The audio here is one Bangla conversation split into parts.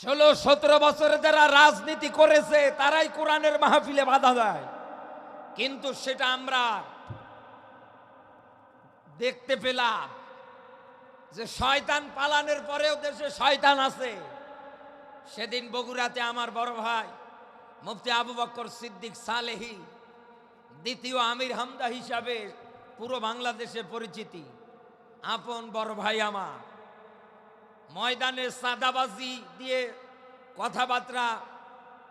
ষোলো, সতেরো বছরে যারা রাজনীতি করেছে, তারাই কোরআনের মাহফিলে বাধা দেয়। কিন্তু সেটা আমরা দেখতে পেলাম যে শয়তান পালানের পরেও দেশে শয়তান আছে। সেদিন বগুড়াতে আমার বড় ভাই, মুফতি আবু বক্কর সিদ্দিক সালেহি, দ্বিতীয় আমির হামদা হিসাবে পুরো বাংলাদেশে পরিচিতি। আপন বড় ভাই আমার। ময়দানে সাদাবাজি দিয়ে কথাবার্তা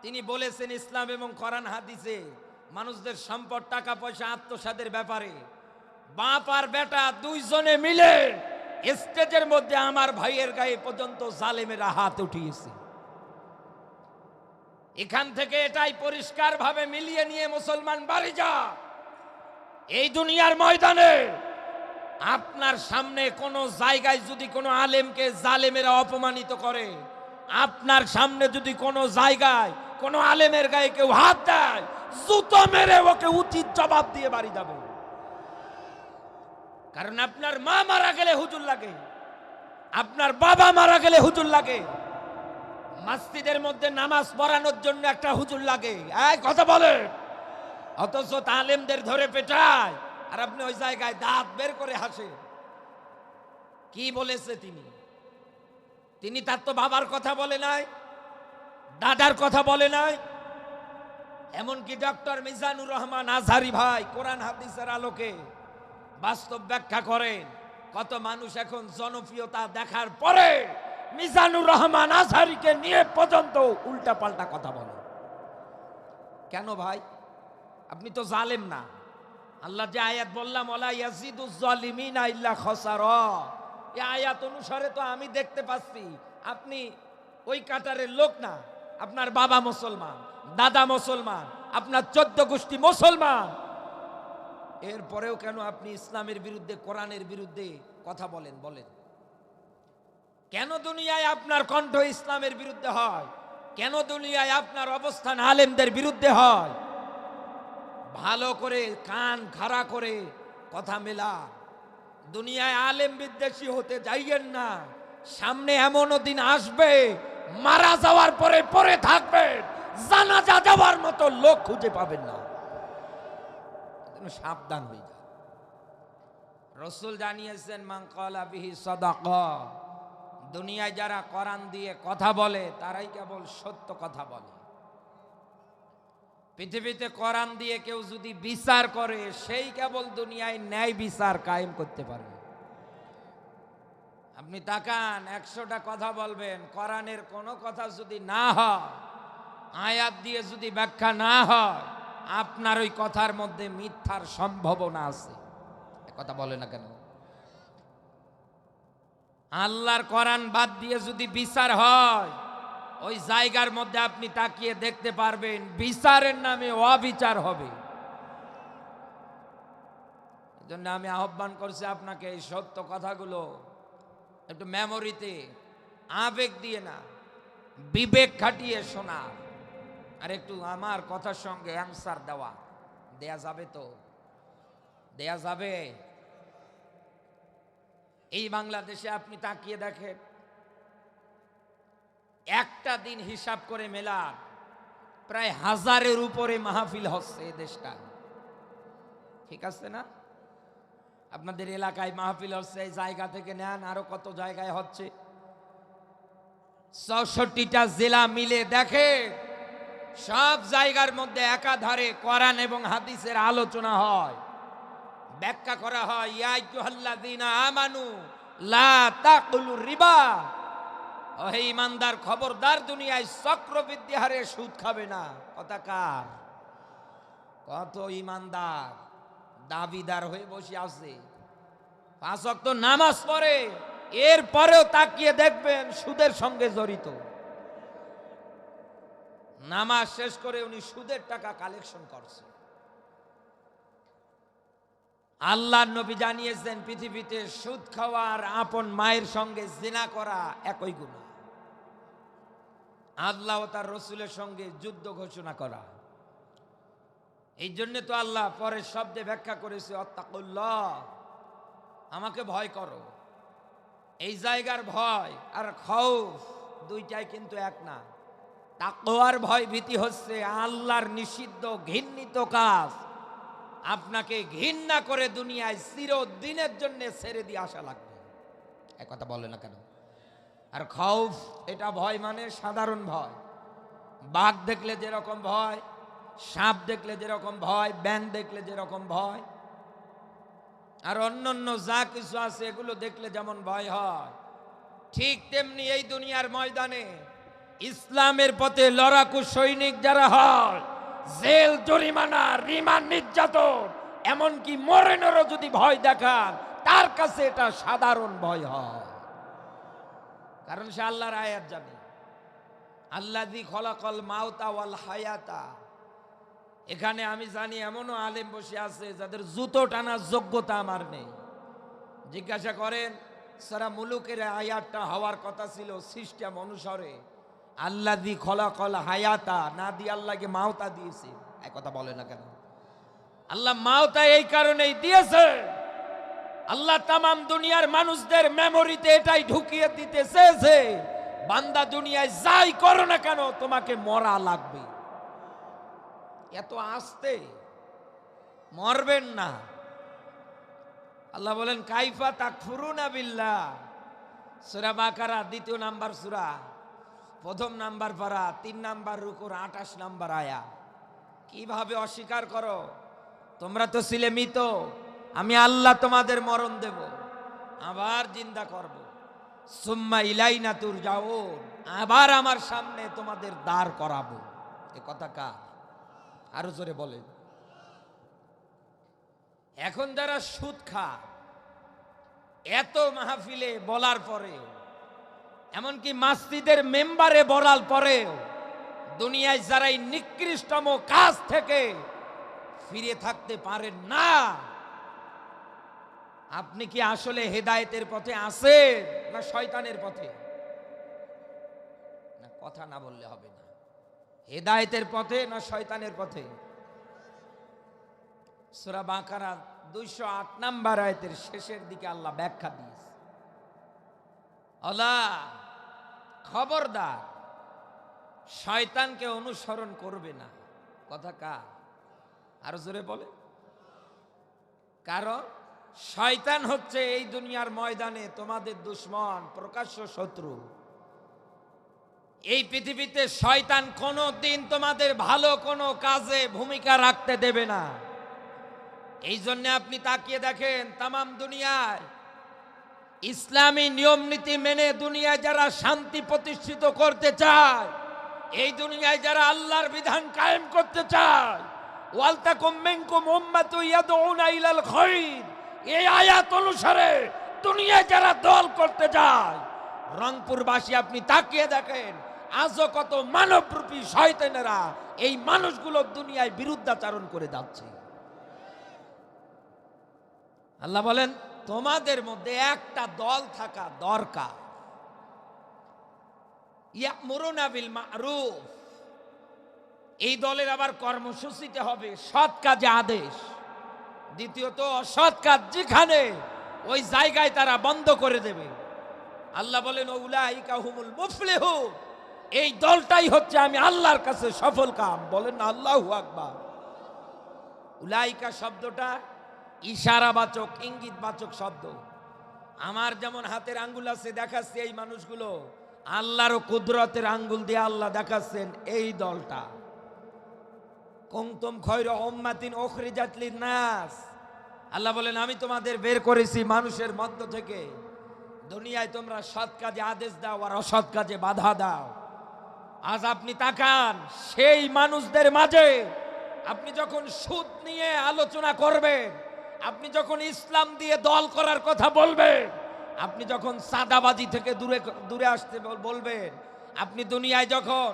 তিনি বলেছেন ইসলাম এবং কোরআন হাদিসে, মানুষদের সম্পদ, টাকা, পয়সা, আত্মসাদের ব্যাপারে। বাপ আর বেটা দুইজনে মিলে স্টেজের মধ্যে আমার ভাইয়ের গায়ে পর্যন্ত জালেমেরা হাত উঠিয়েছে। এখান থেকে এটাই পরিষ্কার ভাবে মিলিয়ে নিয়ে মুসলমান বাড়ি যা। এই দুনিয়ার ময়দানে আপনার সামনে কোন জায়গায় যদি কোনো আলেমকে জালেমেরা অপমানিত করে, আপনার সামনে যদি কোনো জায়গায় কোনো আলেমের গায়ে কেউ হাত দেয়, জুতো মেরে ওকে উচিত জবাব দিয়ে বাড়ি যাবে। কারণ আপনার মা মারা গেলে হুজুর লাগে, আপনার বাবা মারা গেলে হুজুর লাগে মাস্তিদের মধ্যে নামাজ পড়ানোর জন্য একটা হুজুর লাগে। এই, কথা বলে অথচ তালেমদের ধরে পেটায়। আর আপনি ওই জায়গায় দাঁত বের করে হাসে কি বলেছে তিনি? তিনি তার তো বাবার কথা বলে নাই, দাদার কথা বলে নাই। এমনকি ডক্টর মিজানুর রহমান আজহারি ভাই কোরআন হাদিসের আলোকে বাস্তব ব্যাখ্যা করেন, কত মানুষ এখন জনপ্রিয়তা দেখার পরে মিজানুর রহমান আজহারিকে নিয়ে পর্যন্ত উল্টা পাল্টা কথা বলে। কেন ভাই? আপনি তো জালেম না। আল্লাহ যে আয়াত বললাম আয়াত অনুসারে তো আমি দেখতে পাচ্ছি, আপনি ওই কাটারের লোক না, আপনার বাবা মুসলমান, দাদা মুসলমান, আপনার চোদ্দ গোষ্ঠী মুসলমান। এরপরেও কেন আপনি ইসলামের বিরুদ্ধে, কোরআনের বিরুদ্ধে কথা বলেন বলেন? কেন দুনিয়ায় আপনার কণ্ঠ ইসলামের বিরুদ্ধে হয়? কেন দুনিয়ায় আপনার অবস্থান আলেমদের বিরুদ্ধে হয়? ভালো করে কান খাড়া করে কথা মেলা। দুনিয়ায় আলেম বিদ্বেষী হতে যাইয়েন না। সামনে এমনও দিন আসবে, মারা যাওয়ার পরে পরে থাকবেন, জানাজা যাওয়ার মতো লোক খুঁজে পাবেন না। সাবধান হয়ে যান। রসুল জানিয়েছেন মাং কলা বিহি সদাকা। দুনিয়ায় যারা করান দিয়ে কথা বলে, তারাই কেবল সত্য কথা বলে। পৃথিবীতে কোরআন দিয়ে কেউ যদি বিচার করে, সেই কেবল দুনিয়ায় ন্যায় বিচার কায়েম করতে পারবে। আপনি তাকান, একশোটা কথা বলবেন, কোরআনের কোনো কথা যদি না হয়, আয়াত দিয়ে যদি ব্যাখ্যা না হয়, আপনার ওই কথার মধ্যে মিথ্যার সম্ভাবনা আছে। কথা বলে না কেন? আল্লাহর কোরআন বাদ দিয়ে যদি বিচার হয় ওই জায়গার মধ্যে আপনি তাকিয়ে দেখতে পারবেন বিচারের নামে অবিচার হবে। জন্য আমি আহ্বান করছি আপনাকে এই সত্য কথাগুলো একটু মেমোরিতে আবেগ দিয়ে না, বিবেক খাটিয়ে শোনা আর একটু আমার কথার সঙ্গে অ্যান্সার দেওয়া। দেয়া যাবে তো? দেয়া যাবে? এই বাংলাদেশে আপনি তাকিয়ে দেখেন একটা দিন হিসাব করে মেলা প্রায় হাজারের উপরে মাহফিল হচ্ছে দেশটা। ঠিক আছে না? আপনাদের এলাকায় মাহফিল হচ্ছে, এই জায়গা থেকে নেন, আরও কত জায়গায় হচ্ছে। চৌষট্টিটা জেলা মিলে দেখে সব জায়গার মধ্যে একাধারে কোরআন এবং হাদিসের আলোচনা হয়। ব্যাখ্যা করা হয় ইয়াইকুহাল্লাযীনা আমানু লা তাকুলু রিবা। ইমানদার, খবরদার দুনিয়ায় চক্রবৃদ্ধি হারে সুদ খাবে না। কথা কার? কত ইমানদার, দাবিদার হয়ে বসে আছে। পাঁচ অক্ত নামাজ পড়ে, এর পরেও তাকিয়ে দেখবেন সুদের সঙ্গে জড়িত। নামাজ শেষ করে উনি সুদের টাকা কালেকশন করছে। আল্লাহ নবী জানিয়েছেন, পৃথিবীতে সুদ খাওয়ার আপন মায়ের সঙ্গে জিনা করা একই গুণা আল্লাহ তার রসুলের সঙ্গে যুদ্ধ ঘোষণা করা। এই জন্য তো আল্লাহ পরের শব্দে ব্যাখ্যা করেছে, অত্তাকুল্লাহ, আমাকে ভয় করো। এই জায়গার ভয় আর খৌফ দুইটাই কিন্তু এক না। তাকওয়ার ভয় ভীতি হচ্ছে আল্লাহর নিষিদ্ধ ঘৃণিত কাজ। আপনাকে ঘৃণা করে দুনিয়ায় চিরদিনের জন্য ছেড়ে দিয়ে আসা লাগবে। কথা বলে না কেন? আর খৌফ, এটা ভয় মানে সাধারণ ভয়। বাঘ দেখলে যেরকম ভয়, সাপ দেখলে যেরকম ভয় ব্যাং দেখলে যেরকম ভয়, আর অন্যান্য যা কিছু আছে এগুলো দেখলে যেমন ভয় হয়। ঠিক তেমনি এই দুনিয়ার ময়দানে ইসলামের পথে লড়াকু সৈনিক যারা হয়, জেল, জরিমানা রিমান্ড নির্যাতন, এমনকি মরেনেরও যদি ভয় দেখান, তার কাছে এটা সাধারণ ভয় হয়। কারণ সে আল্লাহর আয়াত জানে। আল্লাহ দি খলাকল মাওতা ওয়াল হায়াতা। এখানে আমি জানি এমনও আলেম বসে আছে যাদের জুতো টানার যোগ্যতা আমার নেই। জিজ্ঞাসা করেন, সারা মুলুকের আয়াতটা হওয়ার কথা ছিল সিস্টেম অনুসারে আল্লাহ দি খলাকল হায়াতা, না দিয়ে আল্লাহকে মাওতা দিয়েছে। এক কথা বলে না কেন? আল্লাহ মাওতা এই কারণেই দিয়েছে। আল্লাহ তামাম দুনিয়ার মানুষদের মেমোরিতে এটাই ঢুকিয়ে দিতে চেয়েছে বান্দা দুনিয়ায় যাই করো না কেন, তোমাকে মরা লাগবে। এত আসতে মরবেন না। আল্লাহ বলেন, কাইফা তাকফুরুনা বিল্লাহ। সূরা বাকারা, দ্বিতীয় নাম্বার সূরা, প্রথম নাম্বার পারা, তিন নাম্বার রুকুর আঠাশ নাম্বার আয়া। কীভাবে অস্বীকার করো? তোমরা তো ছিলে আমি আল্লাহ তোমাদের মরণ দেব, আবার জিন্দা করব। সুম্মা ইলাইনা তুর যাও আবার আমার সামনে তোমাদের দাঁড় করাবো। এ কথা কার? আরও জোরে বলেন। এখন যারা সুদ খা এত মাহফিলে বলার পরে এমনকি মাসজিদের মেম্বারে বলার পরেও, দুনিয়ায় যারা এই নিকৃষ্টম কাজ থেকে ফিরে থাকতে পারেন না। আপনি কি আসলে হেদায়েতের পথে আছেন না শয়তানের পথে? না, কথা না বললে হবে না। হেদায়েতের পথে না শয়তানের পথে? সুরা বাঁকারা দুইশো আট নাম্বার আয়তের শেষের দিকে আল্লাহ ব্যাখ্যা দিয়েছে। আল্লাহ, খবরদার, শয়তানকে অনুসরণ করবে না। কথা কার? আরও জোরে বলে কারণ শয়তান হচ্ছে এই দুনিয়ার ময়দানে তোমাদের দুশ্মন, প্রকাশ্য শত্রু। এই পৃথিবীতে শয়তান কোনো দিন তোমাদের ভালো কোনো কাজে ভূমিকা রাখতে দেবে না। এই জন্য আপনি তাকিয়ে দেখেন তামাম দুনিয়ায় ইসলামী নিয়ম নীতি মেনে দুনিয়ায় যারা শান্তি প্রতিষ্ঠিত করতে চায়, এই দুনিয়ায় যারা আল্লাহর বিধান কায়েম করতে চায় ওয়ালতাকুম মিনকুম উম্মাতু ইয়াদউনা ইলাল আয়াত অনুসারে দুনিয়ায় যারা দল করতে যায়, রংপুরবাসী আপনি তাকিয়ে দেখেন, আজও কত মানবরূপী শয়তানেরা এই মানুষগুলো দুনিয়ায় বিরুদ্ধাচারণ করে যাচ্ছে। আল্লাহ বলেন, তোমাদের মধ্যে একটা দল থাকা দরকার। ইয়ামুরুনা বিল মারুফ। এই দলের আবার কর্মসূচিতে হবে সৎ কাজে আদেশ। দ্বিতীয়ত অসৎ কাজ যেখানে, ওই জায়গায় তারা বন্ধ করে দেবে। আল্লাহ বলেন উলাইকা হুমুল মুফলিহু এই দলটাই হচ্ছে আমি আল্লাহর কাছে সফল কাম। বলেন না, আল্লাহু আকবার। উলাইকা শব্দটা ইশারাবাচক, ইঙ্গিতবাচক শব্দ। আমার যেমন হাতের আঙ্গুল আছে, দেখাচ্ছে এই মানুষগুলো। আল্লাহর কুদরতের আঙ্গুল দিয়ে আল্লাহ দেখাচ্ছেন এই দলটা। কুমতুম খৈর উম্মাতিন ওখরিজাত নাস আল্লাহ বলেন, আমি তোমাদের বের করেছি মানুষের মধ্য থেকে। দুনিয়ায় তোমরা সৎ কাজে আদেশ দাও আর অসৎ কাজে বাধা দাও। আজ আপনি তাকান, সেই মানুষদের মাঝে আপনি যখন সুদ নিয়ে আলোচনা করবেন, আপনি যখন ইসলাম দিয়ে দল করার কথা বলবেন, আপনি যখন সাদাবাজি থেকে দূরে দূরে আসতে বল- বলবেন, আপনি দুনিয়ায় যখন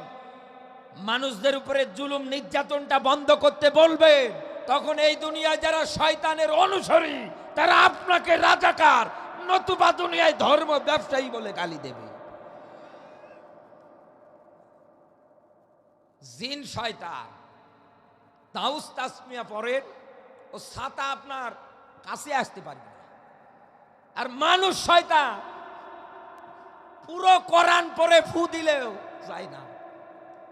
মানুষদের উপরে জুলুম নির্যাতনটা বন্ধ করতে বলবেন তখন এই দুনিয়ায় যারা শয়তানের অনুসরী, তারা আপনাকে রাজাকার, নতুবা দুনিয়ায় ধর্ম ব্যবসায়ী বলে গালি দেবে। জিন শয়তান তাউস তাসমিয়া পরেন, ও ছাতা আপনার কাছে আসতে পারবে আর মানুষ শয়তান, পুরো কোরআন পরে ফু দিলেও যায় না।